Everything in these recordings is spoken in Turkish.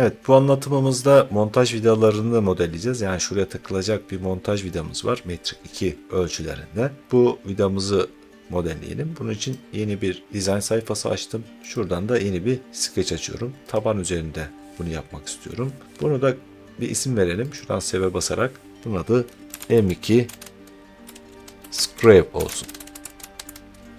Evet bu anlatımımızda montaj vidalarını modelleyeceğiz. Yani şuraya takılacak bir montaj vidamız var. Metrik 2 ölçülerinde. Bu vidamızı modelleyelim. Bunun için yeni bir dizayn sayfası açtım. Şuradan da yeni bir sketch açıyorum. Taban üzerinde bunu yapmak istiyorum. Bunu da bir isim verelim. Şuradan save basarak bunun adı M2 Scrape olsun.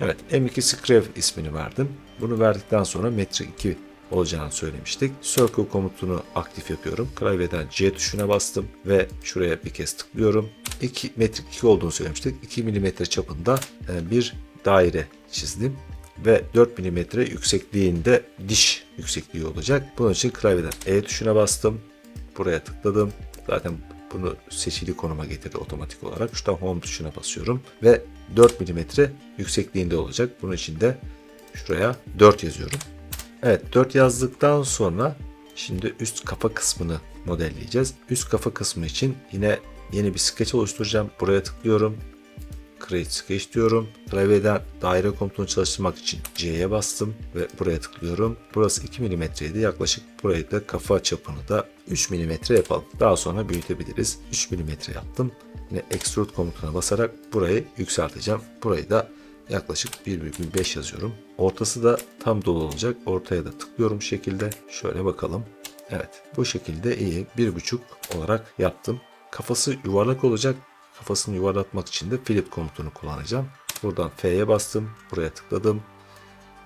Evet M2 Scrape ismini verdim. Bunu verdikten sonra metrik 2 olacağını söylemiştik. Circle komutunu aktif yapıyorum. Klavyeden C tuşuna bastım ve şuraya bir kez tıklıyorum. 2 metrik 2 olduğunu söylemiştik. 2 mm çapında e, bir daire çizdim ve 4 mm yüksekliğinde diş yüksekliği olacak. Bunun için klavyeden E tuşuna bastım. Buraya tıkladım. Zaten bunu seçili konuma getirdi otomatik olarak. Şuradan home tuşuna basıyorum ve 4 mm yüksekliğinde olacak. Bunun için de şuraya 4 yazıyorum. Evet 4 yazdıktan sonra şimdi üst kafa kısmını modelleyeceğiz. Üst kafa kısmı için yine yeni bir sketch oluşturacağım. Buraya tıklıyorum. Create Sketch diyorum. Klavyeden daire komutunu çalıştırmak için C'ye bastım ve buraya tıklıyorum. Burası 2 mm idi. Yaklaşık burayı da kafa çapını da 3 mm yapalım. Daha sonra büyütebiliriz. 3 mm yaptım. Yine Extrude komutuna basarak burayı yükselteceğim. Burayı da yaklaşık 1,5 yazıyorum. Ortası da tam dolu olacak. Ortaya da tıklıyorum şekilde. Şöyle bakalım. Evet bu şekilde iyi. 1,5 olarak yaptım. Kafası yuvarlak olacak. Kafasını yuvarlatmak için de flip komutunu kullanacağım. Buradan F'ye bastım. Buraya tıkladım.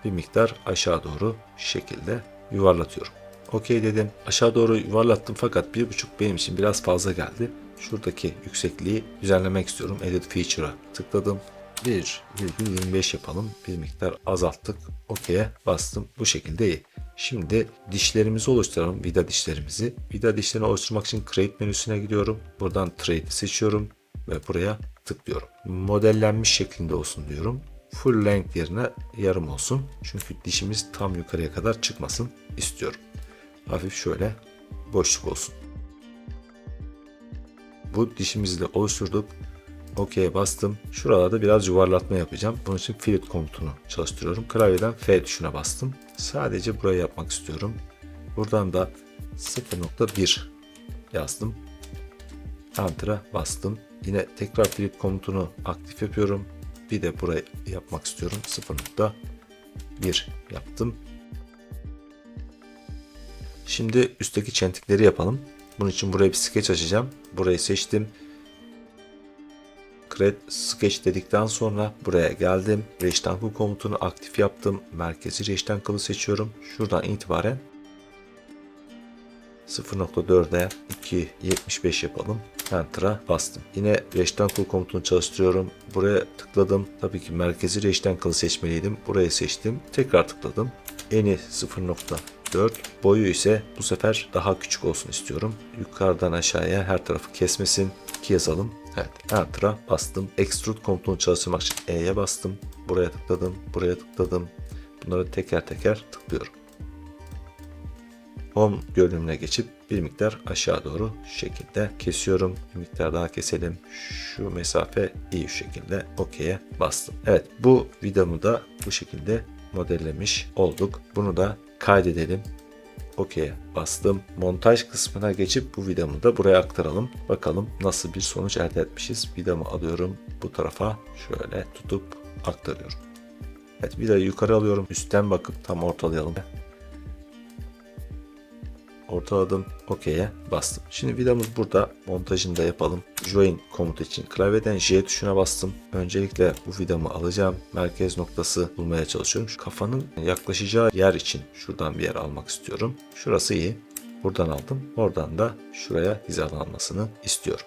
Bir miktar aşağı doğru şekilde yuvarlatıyorum. Okey dedim. Aşağı doğru yuvarlattım fakat 1.5 benim için biraz fazla geldi. Şuradaki yüksekliği düzenlemek istiyorum. Edit Feature'a tıkladım. 1,25 yapalım. Bir miktar azalttık. OK'ye bastım. Bu şekilde iyi. Şimdi dişlerimizi oluşturalım. Vida dişlerimizi. Vida dişlerini oluşturmak için Create menüsüne gidiyorum. Buradan Trade'i seçiyorum ve buraya tıklıyorum. Modellenmiş şeklinde olsun diyorum. Full length yerine yarım olsun. Çünkü dişimiz tam yukarıya kadar çıkmasın istiyorum. Hafif şöyle boşluk olsun. Bu dişimizi de oluşturduk. OK'ye bastım. Şuralarda biraz yuvarlatma yapacağım. Bunun için fillet komutunu çalıştırıyorum. Klavyeden F tuşuna bastım. Sadece burayı yapmak istiyorum. Buradan da 0.1 yazdım. Enter'a bastım. Yine tekrar fillet komutunu aktif yapıyorum. Bir de burayı yapmak istiyorum. 0.1 yaptım. Şimdi üstteki çentikleri yapalım. Bunun için buraya bir sketch açacağım. Burayı seçtim. Create Sketch dedikten sonra buraya geldim. Rectangle komutunu aktif yaptım. Merkezi rectangle'ı seçiyorum. Şuradan itibaren 0.4'e 2.75 yapalım. Enter'a bastım. Yine rectangle komutunu çalıştırıyorum. Buraya tıkladım. Tabii ki merkezi rectangle'ı seçmeliydim. Buraya seçtim. Tekrar tıkladım. Eni 0.4 boyu ise bu sefer daha küçük olsun istiyorum. Yukarıdan aşağıya her tarafı kesmesin. 2 yazalım. Evet. Enter'a bastım. Extrude komutunu çalıştırmak için E'ye bastım. Buraya tıkladım. Buraya tıkladım. Bunları teker teker tıklıyorum. Home görünümüne geçip bir miktar aşağı doğru şu şekilde kesiyorum. Bir miktar daha keselim. Şu mesafe iyi şu şekilde OK'ye bastım. Evet bu videomu da bu şekilde modellemiş olduk. Bunu da kaydedelim. OK'ye bastım. Montaj kısmına geçip bu videomu da buraya aktaralım. Bakalım nasıl bir sonuç elde etmişiz. Videomu alıyorum bu tarafa şöyle tutup aktarıyorum. Evet vidayı yukarı alıyorum. Üstten bakıp tam ortalayalım. Ortaladım. OK'ye bastım. Şimdi vidamız burada. Montajını da yapalım. Join komutu için klavyeden J tuşuna bastım. Öncelikle bu vidamı alacağım. Merkez noktası bulmaya çalışıyorum. Şu kafanın yaklaşacağı yer için şuradan bir yer almak istiyorum. Şurası iyi. Buradan aldım. Oradan da şuraya hizalanmasını istiyorum.